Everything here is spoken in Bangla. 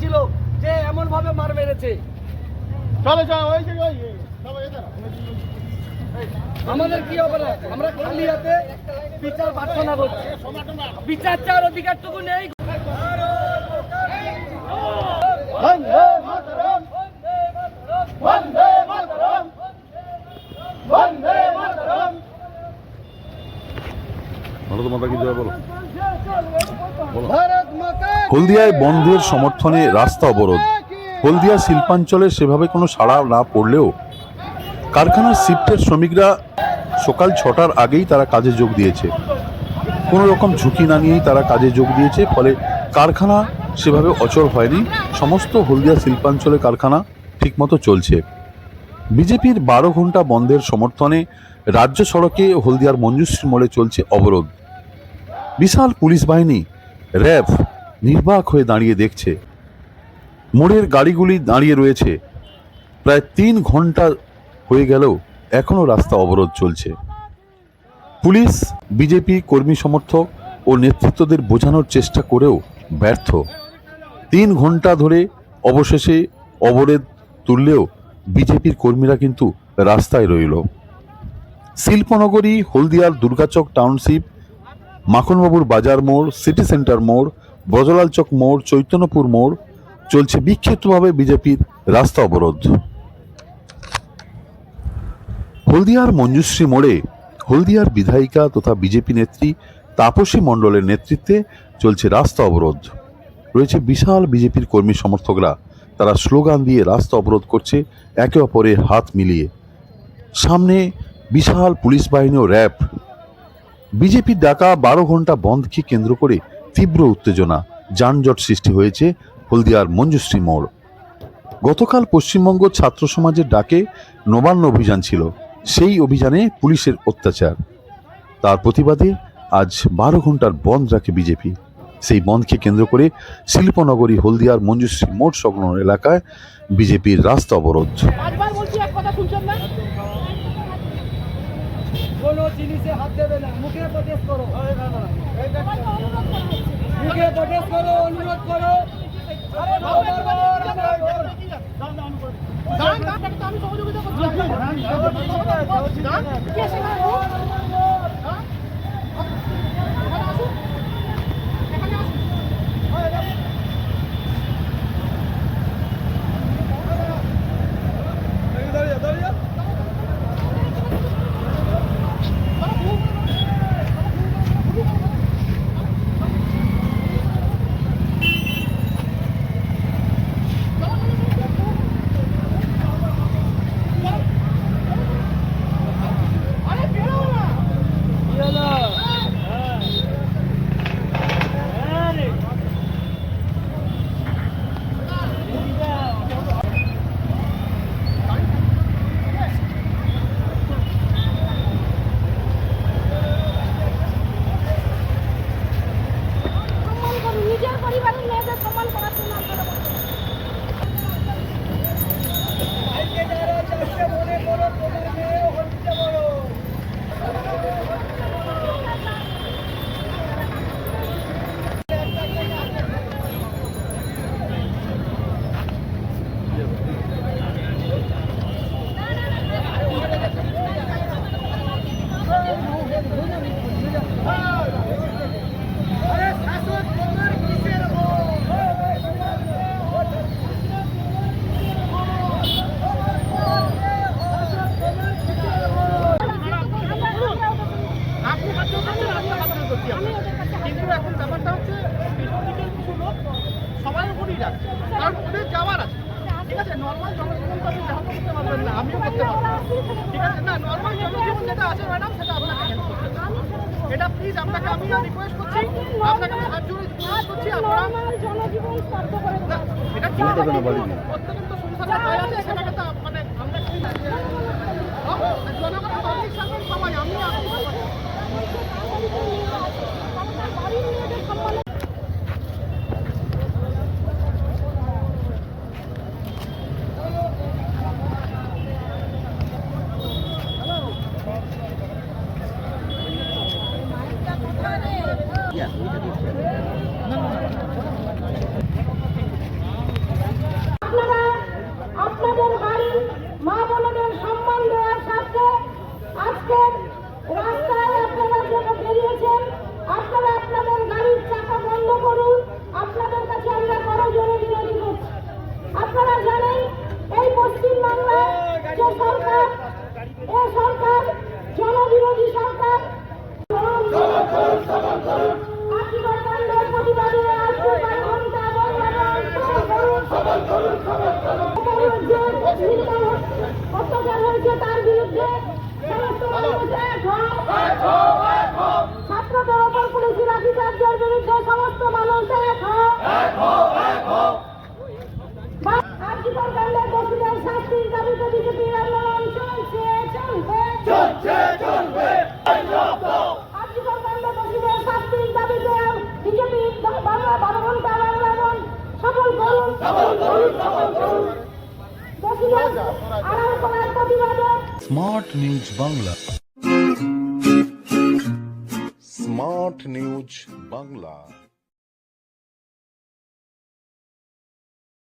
ছিল যে এমন ভাবে মার মেরেছে। চলে যাও ওই যে ওই আমাদের কি হবে আমরা খালি হাতে বিচার প্রার্থনা করছি। বিচার চার অধিকারটুকু নেই বন্দে মাতরম বন্দে মাতরম। ভারত মাতা কি জয় বলো? হলদিয়ায় বন্ধের সমর্থনে রাস্তা অবরোধ। হলদিয়া শিল্পাঞ্চলে সেভাবে কোনো সাড়া না পড়লেও কারখানার শিফটের শ্রমিকরা সকাল ছটার আগেই তারা কাজে যোগ দিয়েছে। কোনো রকম ঝুঁকি না নিয়েই তারা কাজে যোগ দিয়েছে ফলে কারখানা সেভাবে অচল হয়নি। সমস্ত হলদিয়া শিল্পাঞ্চলে কারখানা ঠিকমতো চলছে। বিজেপির বারো ঘণ্টা বন্ধের সমর্থনে রাজ্য সড়কে হলদিয়ার মঞ্জুশ্রী মোড়ে চলছে অবরোধ। বিশাল পুলিশ বাহিনী, র্যাব, নির্বাক হয়ে দাঁড়িয়ে দেখছে। মোড়ের গাড়িগুলি দাঁড়িয়ে রয়েছে। প্রায় তিন ঘণ্টা হয়ে গেলেও এখনও রাস্তা অবরোধ চলছে। পুলিশ, বিজেপি কর্মী সমর্থক ও নেতৃত্বদের বোঝানোর চেষ্টা করেও ব্যর্থ। তিন ঘণ্টা ধরে অবশেষে অবরোধ তুললেও বিজেপির কর্মীরা কিন্তু রাস্তায় রইল। শিল্পনগরী, হলদিয়ার দুর্গাচক টাউনশিপ, মাখনবাবুর বাজার মোড়, সিটি সেন্টার মোড়, ব্রজলাল চক মোড়, চৈতন্যপুর মোড় চলছে বিক্ষিপ্তভাবে বিজেপির রাস্তা অবরোধ। হলদিয়ার মঞ্জুশ্রী মোড়ে হলদিয়ার বিধায়িকা তথা বিজেপি নেত্রী তাপসী মণ্ডলের নেতৃত্বে চলছে রাস্তা অবরোধ। রয়েছে বিশাল বিজেপির কর্মী সমর্থকরা তারা স্লোগান দিয়ে রাস্তা অবরোধ করছে, একে অপরের হাত মিলিয়ে। সামনে বিশাল পুলিশ বাহিনী ও র্যাব। বিজেপির ডাকা বারো ঘণ্টা বন্ধকে কেন্দ্র করে তীব্র উত্তেজনা, যানজট সৃষ্টি হয়েছে হলদিয়ার মঞ্জুশ্রী মোড়। গতকাল পশ্চিমবঙ্গ ছাত্র সমাজের ডাকে নবান্ন অভিযান ছিল, সেই অভিযানে পুলিশের অত্যাচার। তার প্রতিবাদে আজ বারো ঘণ্টার বন্ধ রাখে বিজেপি। সেই বন্ধকে কেন্দ্র করে শিল্পনগরী হলদিয়ার মঞ্জুশ্রী মোড় সংলগ্ন এলাকায় বিজেপির রাস্তা অবরোধ কথা শুনছেন না কোনো জিনিসে হাত দেবে না মুখে প্রটেস্ট করো মুখে প্রটেস্ট করো অনুরোধ করো দাঁড়ান, দাঁড়ান, একটু আমি সহযোগিতা করছি। দাঁড়ান, কে সেখানে? দাঁড়ান। এখানে আসুন। এখানে আসুন। আরে বেরো না সম্মান করুন নিজের পরিবারের মেয়েদের সম্মান করার জন্য আপনারা বলছেন। আপনি হাত ধরছেন, আমি হাত ধরছি আপনার। কিন্তু এখন ব্যাপারটা হচ্ছে পেছন দিকের কিছু লোক সবার উপরই রাখছে কারণ ওদের যাওয়ার আছে ঠিক আছে নর্মাল জনজীবন তো আপনি যাওয়া করতে পারবেন না আমিও করতে পারব না। ঠিক আছে না নর্মাল জনজীবন যেটা আছে ম্যাডাম সেটা আপনাকে হেল্প করতে এটা প্লিজ আপনাকে আমি রিকোয়েস্ট করছি আপনাকে আমি হাত জোড়ে রিকোয়েস্ট করছি আপনারা জনজীবন স্তব্ধ করে। এটা ঠিক আছে প্রত্যেকের তো সংসারের কাজ আছে সেটাকে তো মানে আমরা Come করার প্রতিবাদে Smart News Bangla Smart News Bangla